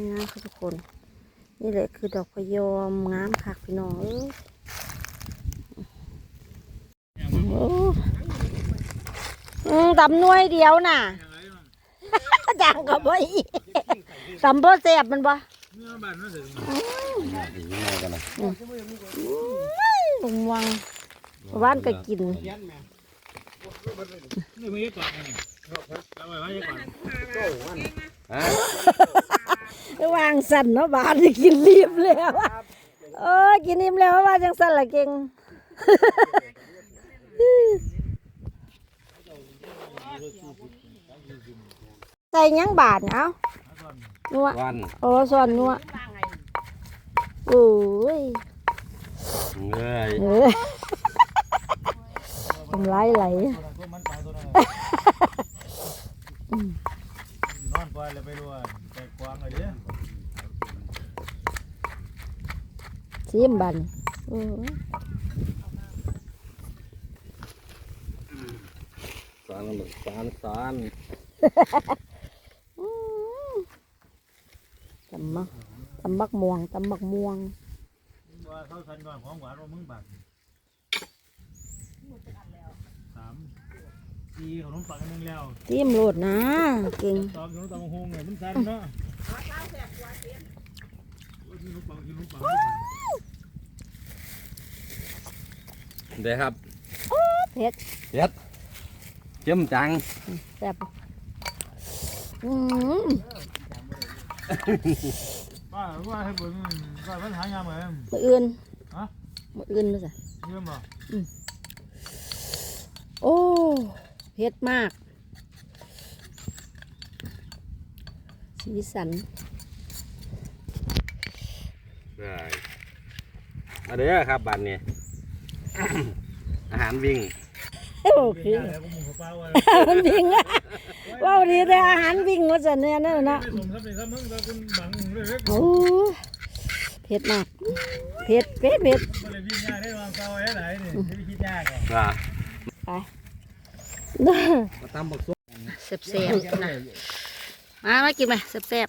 นี่นะค่ะทุกคน นี่แหละคือดอกพยอมงามคักพี่น้องเอออืมตำน่วยเดียวน่ะจังกับบ่อีตำบ่แซ่บมันบ่ยังไงกันนะลุงวังว่านก็กิน นี่ไม่ใช่ก่อนนี่เอาไว้ไว้ก่อนฮะวางสั่นเนาะบาดนี่กินรีบแล้วอะเออกินอิ่มแล้วว่าจังสั่นละเก่งใส่หยังบาดเนี่ยเอ้านัววันโอ้ส่วนนัวโอ้ยเงยเออทำลายไหลตัวมันตายตัวนั้นนอนปล่อยเลยไปรู้ว่าแตกกวางเลยเด้อ ซิมบันโอ้ยสารสารสารตำมักตำบักม่วงตำบักม่วงว่าเขาสันก่อนของหวานว่ามึงบักสามสี่ขนมปังอันหนึงแล้วจิ้มโลดนะเก่งตอกขนมปังหงเนี่ยมันสันเนาะ ขนมปังขนมปังเด้ครับเผ็ดเย็ดเจิ้มจังแซ่บอืมว่าว่าให้เบิ่งว่าปัญหายามเหมือนมืออื่นฮะมืออื่นมาสิเยี่ยมบ่โอ้เผ็ดมาก สีสันได้มาเด้อครับบันนี้ อาหารวิ่งโอเป็คืนอยังไงพวกมึงเขาเป้าว่ามันวิ่งอะว้าวดีแต่อาหารวิ่งว่าจะเนี่ยนั่นนะไปสมทรัพย์ในทรัพย์มึงตาคุณบังเลยโอ้เผ็ดมากเผ็ดเผ็ดเผ็ดเลยวิ่งยากได้วางเป้าไว้ไหนนี่ไม่คิดยาตำบักซุปเสียบเสียบนะมามากินไหมเสียบเสียบ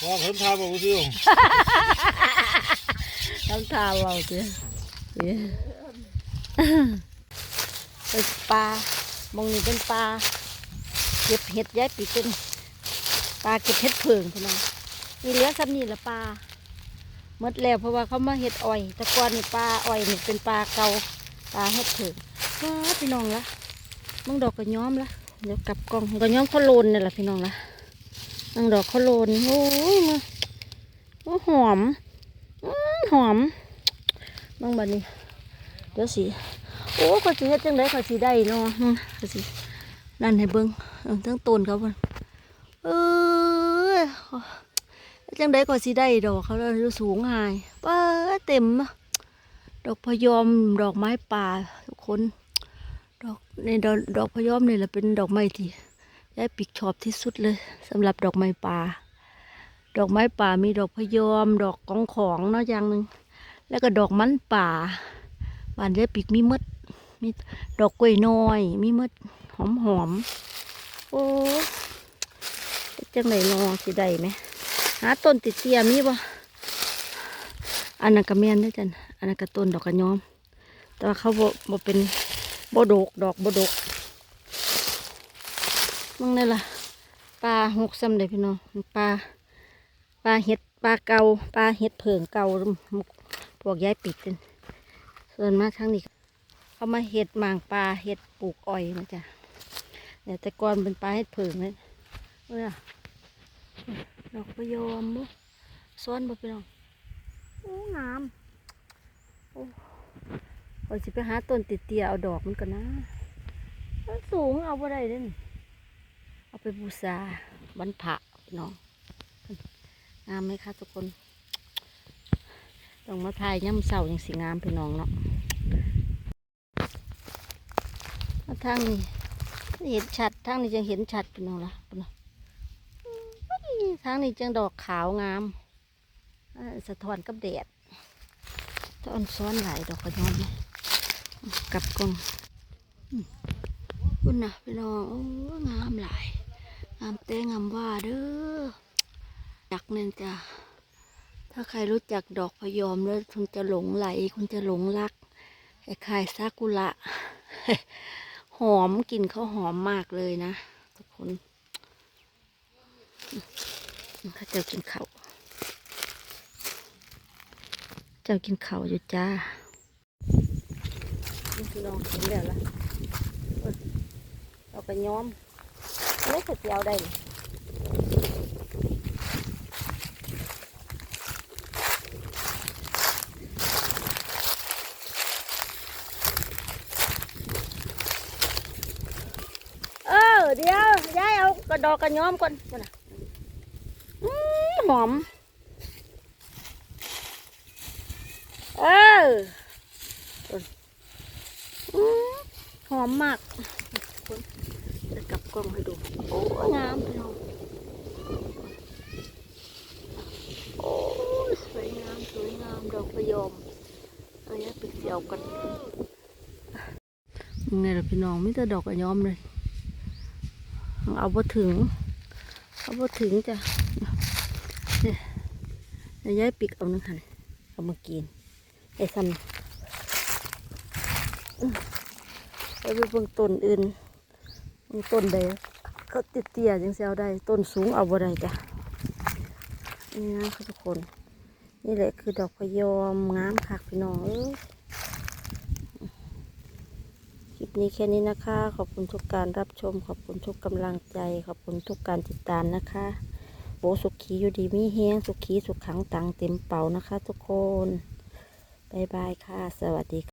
พอผมทาบอกกูซิวน้ำตาเราเจ้เนี่ยเป็นปลามองนี่เป็นปลาเก็บเห็ดย้ายปีกเป็นปลาเก็บเห็ดเพิงพี่น้องมีเหลือซ้ำนี่ละปลาหมดแล้วเพราะว่าเขามาเห็ดอ้อยตะกอนนี่ปลาอ้อยนี่เป็นปลาเก่าปลาเห็ดเพิงว้าพี่น้องละมึงดอกกระย้อมละเดี๋ยวกลับกล้องกระย้อมข้าวโลนนี่แหละพี่น้องละมึงดอกข้าวโลนโอ้ยมาโอ้หอมอื้อหอม บางบัดนี้ เดี๋ยวสิโอ้ก็สิเฮ็ดจังได๋ก็สิได้เนาะอืมก็สินั่นให้เบิ่งเออทั้งต้นเขาเพิ่นเอ้ยเฮ็ดจังได๋ก็สิได้ดอกเขาแล้วอยู่สูงหายป้าเต็มดอกพยอมดอกไม้ป่าทุกคนดอกในดอกดอกพยอมนี่แหละเป็นดอกไม้ที่ยายปิกชอบที่สุดเลยสำหรับดอกไม้ป่า ดอกไม้ป่ามีดอกพยอม ดอกกองของเนาะอย่างหนึ่ง แล้วก็ดอกมันป่าบานยายปิกมีมดมีดอกกล้วยน้อย มีมดหอมหอมโอ้เจังไหนนอสิได้ไหมหาต้นติดเตียมีบ่อันนั้นก็แม่นเด้จันอันนั้นก็ต้นดอกกระยอม แต่ว่าเขาบ่บ่เป็นบ่ดกดอกบ่ดกมึงนี่ล่ะปลาหกซ้ำเลยพี่น้องปลาปลาเห็ดปลาเกาปลาเห็ดเผิงเกา พวกย้ายปิดกันส่วนมากทั้งนี้เขามาเห็ดหมางปลาเห็ดปลูกอ้อยนะจ๊ะเนี่ยแต่ก่อนเป็นปลาเห็ดเผิงเลยเอ้ยดอกพะยอมบุซ้อนบ่ไปน้องโอ้งามโอ้คอยสิไปหาต้นติดเตียเอาดอกมันกันนะมันสูงเอาบ่ได้เด้นเอาไปบูชาวันพะน้องงามไหมคะทุกคน ต้องมาถ่ายย่ำเสาอย่างสีงามพี่น้องเนาะมาทางนี้เห็นชัดทางนี้จังเห็นชัดพี่น้องละพี่น้องทางนี้จังดอกขาวงามสะท้อนกับแดดตอนซ้อนหลายดอกกระยอมเลยกับกล้องคุณนะพี่น้องโอ้งามหลายงามเต้งามว่าเด้อจักนั่นจ้ะ ถ้าใครรู้จักดอกพยอมแล้วคุณจะหลงไหล คุณจะหลงรักคล้ายๆซากุระ หอมกลิ่นเขาหอมมากเลยนะ ทุกคนข้าเจ้ากินเขาเจ้ากินเขาอยู่จ้านี่คือลองเห็นแล้วละเราไปย้อมเล็กเจียวได้เลยเออ เดี๋ยวย้ายเอาก ระดอกกระย้อมก่อนนะหอม เออหอมมากจะกลับกล้องให้ดู โอ้ยงามพี่น้องโอ้ยสวยงามสวยงามดอกพะยอมอาเนี้ยไปเสียวกันไงล่ะพี่น้องไม่แต่ดอกกระย้อมเลย เอาบ่ถึงเอาบ่ถึงจ้ะเนี่ยย้ายปิกเอาหนึ่งหันเอามากินไอ้ซ้ำอื้อไปเบิ่งต้นอื่นเบิ่งต้นใดก็เตี้ยๆจังเสียเอาได้ต้นสูงเอาบ่ได้จ้ะนี่นะทุกคน นี่แหละคือดอกพยอมงามคักพี่น้องเอ้ยคลิป นี้แค่นี้นะคะ ขอบคุณทุกการรับชม ขอบคุณทุกกำลังใจ ขอบคุณทุกการติดตามนะคะ โบสุขีอยู่ดีมีเฮงสุขีสุขขังตังเต็มเป่านะคะ ทุกคนบายบายค่ะ สวัสดีค่ะ